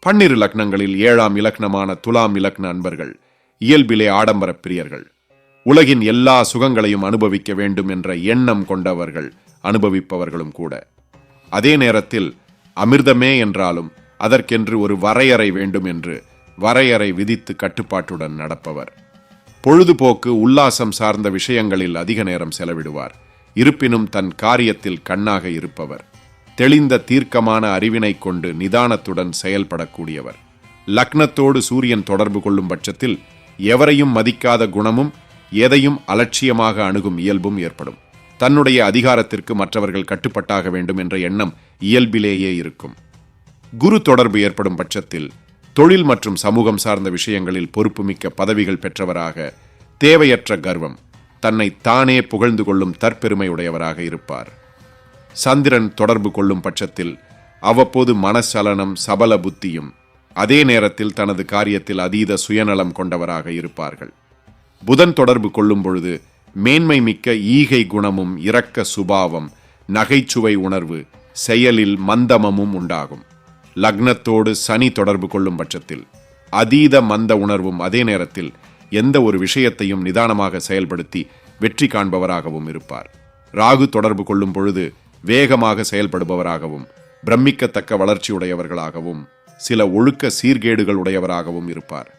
பன்னிரு லக்னங்களில் ஏழாம் இலக்னமான துலாம் இலக்ன அன்பர்கள் இயல்பிலே ஆடம்பர பிரியர்கள். உலகின் எல்லா சுகங்களையும் அனுபவிக்க வேண்டும் என்ற எண்ணம் கொண்டவர்கள் அனுபவிப்பவர்களும் கூட. அதே நேரத்தில் அமிர்தமே என்றாலும் அதற்கென்று ஒரு வரையறை வேண்டும் என்று வரையறை விதித்து கட்டுப்பாட்டுடன் நடப்பவர். பொழுதுபோக்கு உல்லாசம் சார்ந்த விஷயங்களில் அதிக நேரம் செலவிடுவார். இருப்பினும் தன் காரியத்தில் கண்ணாக இருப்பவர். தெளிந்த தீர்க்கமான அறிவினை கொண்டு நிதானத்துடன் செயல்படக்கூடியவர். லக்னத்தோடு சூரியன் தொடர்பு கொள்ளும் பட்சத்தில் எவரையும் மதிக்காத குணமும் எதையும் அலட்சியமாக அணுகும் இயல்பும் ஏற்படும். தன்னுடைய அதிகாரத்திற்கு மற்றவர்கள் கட்டுப்பட்டாக வேண்டும் என்ற எண்ணம் இயல்பிலேயே இருக்கும். குரு தொடர்பு ஏற்படும் பட்சத்தில் தொழில் மற்றும் சமூகம் சார்ந்த விஷயங்களில் பொறுப்புமிக்க பதவிகள் பெற்றவராக தேவையற்ற கர்வம் தன்னை தானே புகழ்ந்து கொள்ளும் தற்பெருமையுடையவராக இருப்பார். சந்திரன் தொடர்பு கொள்ளும் பட்சத்தில் அவ்வப்போது மனசலனம் சபல புத்தியும் அதே நேரத்தில் தனது காரியத்தில் அதீத சுயநலம் கொண்டவராக இருப்பார்கள். புதன் தொடர்பு கொள்ளும் பொழுது மேன்மை மிக்க ஈகை குணமும் இரக்க சுபாவம் நகைச்சுவை உணர்வு செயலில் மந்தமமும் உண்டாகும். லக்னத்தோடு சனி தொடர்பு கொள்ளும் பட்சத்தில் அதீத மந்த உணர்வும் அதே நேரத்தில் எந்த ஒரு விஷயத்தையும் நிதானமாக செயல்படுத்தி வெற்றி காண்பவராகவும் இருப்பார். ராகு தொடர்பு கொள்ளும் பொழுது வேகமாக செயல்படுபவராகவும் பிரமிக்கத்தக்க வளர்ச்சியுடையவர்களாகவும் சில ஒழுக்க சீர்கேடுகள் உடையவராகவும் இருப்பார்.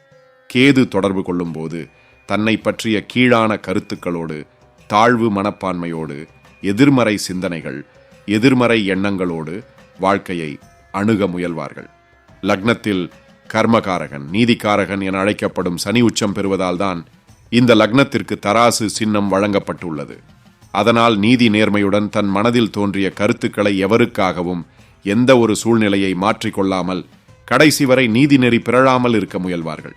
கேது தொடர்பு கொள்ளும்போது தன்னை பற்றிய கீழான கருத்துக்களோடு தாழ்வு மனப்பான்மையோடு எதிர்மறை சிந்தனைகள் எதிர்மறை எண்ணங்களோடு வாழ்க்கையை அணுக முயல்வார்கள். லக்னத்தில் கர்மகாரகன் நீதிக்காரகன் என அழைக்கப்படும் சனி உச்சம் பெறுவதால்தான் இந்த லக்னத்திற்கு தராசு சின்னம் வழங்கப்பட்டுள்ளது. அதனால் நீதி நேர்மையுடன் தன் மனதில் தோன்றிய கருத்துக்களை எவருக்காகவும் எந்த ஒரு சூழ்நிலையை மாற்றிக்கொள்ளாமல் கடைசி வரை நீதிநெறி பிறழாமல் இருக்க முயல்வார்கள்.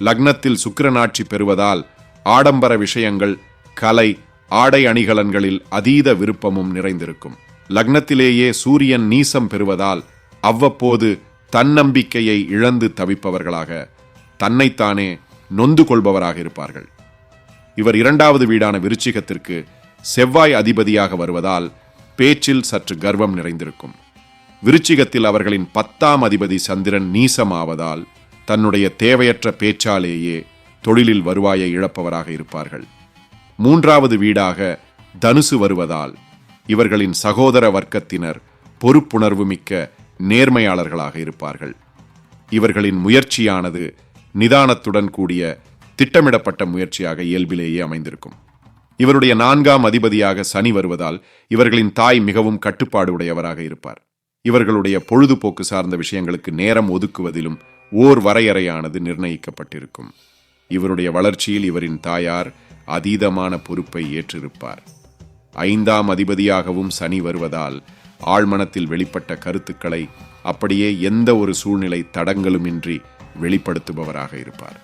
லக்னத்தில் சுக்கிரனாட்சி பெறுவதால் ஆடம்பர விஷயங்கள் கலை ஆடை அணிகலன்களில் அதீத விருப்பமும் நிறைந்திருக்கும். லக்னத்திலேயே சூரியன் நீசம் பெறுவதால் அவ்வப்போது தன்னம்பிக்கையை இழந்து தவிப்பவர்களாக தன்னைத்தானே நொந்து கொள்பவராக இருப்பார்கள். இவர் இரண்டாவது வீடான விருச்சிகத்திற்கு செவ்வாய் அதிபதியாக வருவதால் பேச்சில் சற்று கர்வம் நிறைந்திருக்கும். விருச்சிகத்தில் அவர்களின் பத்தாம் அதிபதி சந்திரன் நீசமாவதால் தன்னுடைய தேவையற்ற பேச்சாலேயே தொழிலில் வருவாயை இழப்பவராக இருப்பார்கள். மூன்றாவது வீடாக தனுசு வருவதால் இவர்களின் சகோதர வர்க்கத்தினர் பொறுப்புணர்வு மிக்க நேர்மையாளர்களாக இருப்பார்கள். இவர்களின் முயற்சியானது நிதானத்துடன் கூடிய திட்டமிடப்பட்ட முயற்சியாக இயல்பிலேயே அமைந்திருக்கும். இவருடைய நான்காம் அதிபதியாக சனி வருவதால் இவர்களின் தாய் மிகவும் கட்டுப்பாடு உடையவராக இருப்பார். இவர்களுடைய பொழுதுபோக்கு சார்ந்த விஷயங்களுக்கு நேரம் ஒதுக்குவதிலும் ஓர் வரையறையானது நிர்ணயிக்கப்பட்டிருக்கும். இவருடைய வளர்ச்சியில் இவரின் தாயார் அதீதமான பொறுப்பை ஏற்றிருப்பார். ஐந்தாம் அதிபதியாகவும் சனி வருவதால் ஆழ்மனத்தில் வெளிப்பட்ட கருத்துக்களை அப்படியே எந்த ஒரு சூழ்நிலை தடங்களுமின்றி வெளிப்படுத்துபவராக இருப்பார்.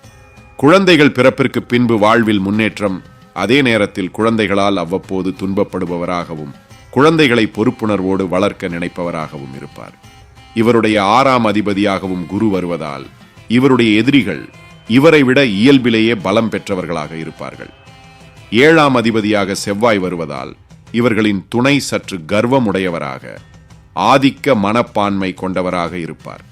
குழந்தைகள் பிறப்பிற்கு பின்பு வாழ்வில் முன்னேற்றம் அதே நேரத்தில் குழந்தைகளால் அவ்வப்போது துன்பப்படுபவராகவும் குழந்தைகளை பொறுப்புணர்வோடு வளர்க்க நினைப்பவராகவும் இருப்பார். இவருடைய ஆறாம் அதிபதியாகவும் குரு வருவதால் இவருடைய எதிரிகள் இவரை விட இயல்பிலேயே பலம் பெற்றவர்களாக இருப்பார்கள். ஏழாம் அதிபதியாக செவ்வாய் வருவதால் இவர்களின் துணை சற்று கர்வமுடையவராக ஆதிக்க மனப்பான்மை கொண்டவராக இருப்பார்.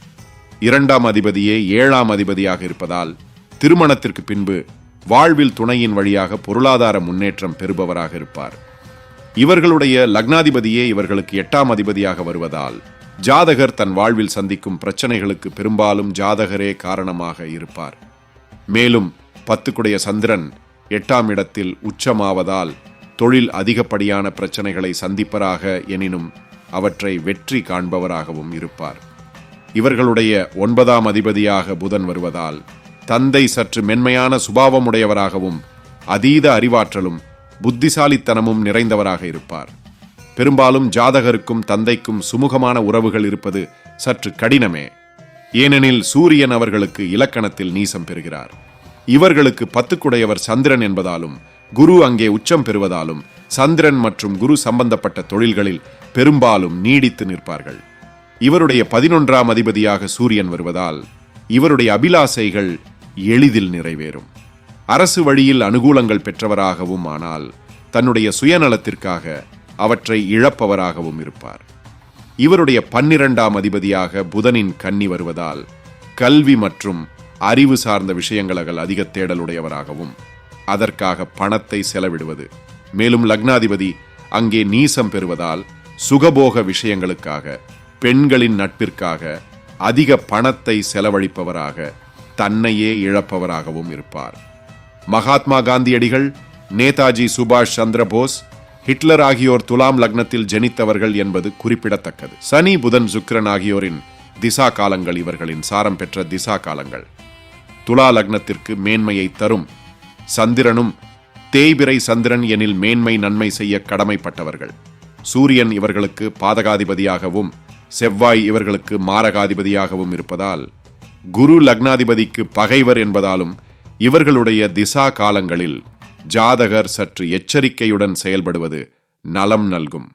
இரண்டாம் அதிபதியே ஏழாம் அதிபதியாக இருப்பதால் திருமணத்திற்கு பின்பு வாழ்வில் துணையின் வழியாக பொருளாதார முன்னேற்றம் பெறுபவராக இருப்பார். இவர்களுடைய லக்னாதிபதியே இவர்களுக்கு எட்டாம் அதிபதியாக வருவதால் ஜாதகர் தன் வாழ்வில் சந்திக்கும் பிரச்சனைகளுக்கு பெரும்பாலும் ஜாதகரே காரணமாக இருப்பார். மேலும் பத்துக்குடைய சந்திரன் எட்டாம் இடத்தில் உச்சமாவதால் தொழில் அதிகப்படியான பிரச்சனைகளை சந்திப்பராக எனினும் அவற்றை வெற்றி காண்பவராகவும் இருப்பார். இவர்களுடைய ஒன்பதாம் அதிபதியாக புதன் வருவதால் தந்தை சற்று மென்மையான சுபாவமுடையவராகவும் அதீத அறிவாற்றலும் புத்திசாலித்தனமும் நிறைந்தவராக இருப்பார். பெரும்பாலும் ஜாதகருக்கும் தந்தைக்கும் சுமூகமான உறவுகள் இருப்பது சற்று கடினமே. ஏனெனில் சூரியன் அவர்களுக்கு இலக்கணத்தில் நீசம் பெறுகிறார். இவர்களுக்கு பத்துக்குடையவர் சந்திரன் என்பதாலும் குரு அங்கே உச்சம் பெறுவதாலும் சந்திரன் மற்றும் குரு சம்பந்தப்பட்ட தொழில்களில் பெரும்பாலும் நீடித்து நிற்பார்கள். இவருடைய பதினொன்றாம் அதிபதியாக சூரியன் வருவதால் இவருடைய அபிலாசைகள் எளிதில் நிறைவேறும். அரசு வழியில் அனுகூலங்கள் பெற்றவராகவும் ஆனால் தன்னுடைய சுயநலத்திற்காக அவற்றை இழப்பவராகவும் இருப்பார். இவருடைய பன்னிரண்டாம் அதிபதியாக புதனின் கன்னி வருவதால் கல்வி மற்றும் அறிவு சார்ந்த விஷயங்களகள் அதிக தேடலுடையவராகவும் அதற்காக பணத்தை செலவிடுவது. மேலும் லக்னாதிபதி அங்கே நீசம் பெறுவதால் சுகபோக விஷயங்களுக்காக பெண்களின் நட்பிற்காக அதிக பணத்தை செலவழிப்பவராக தன்னையே இழப்பவராகவும் இருப்பார். மகாத்மா காந்தியடிகள் நேதாஜி சுபாஷ் சந்திரபோஸ் ஹிட்லர் ஆகியோர் துலாம் லக்னத்தில் ஜெனித்தவர்கள் என்பது குறிப்பிடத்தக்கது. சனி புதன் சுக்கிரன் ஆகியோரின் திசா காலங்கள் இவர்களின் சாரம் பெற்ற திசா காலங்கள் துலா லக்னத்திற்கு மேன்மையை தரும் சந்திரனும் தேய்பிறை சந்திரன் எனில் மேன்மை நன்மை செய்ய கடமைப்பட்டவர்கள். சூரியன் இவர்களுக்கு பாதகாதிபதியாகவும் செவ்வாய் இவர்களுக்கு மாரகாதிபதியாகவும் இருப்பதால் குரு லக்னாதிபதிக்கு பகைவர் என்பதாலும் இவர்களுடைய திசா காலங்களில் ஜாதகர் சற்று எச்சரிக்கையுடன் செயல்படுவது நலம் நல்கும்.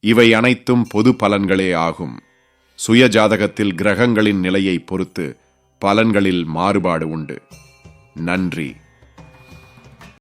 இவை அனைத்தும் பொது பலன்களே ஆகும். சுய ஜாதகத்தில் கிரகங்களின் நிலையை பொறுத்து பலன்களில் மாறுபாடு உண்டு. நன்றி.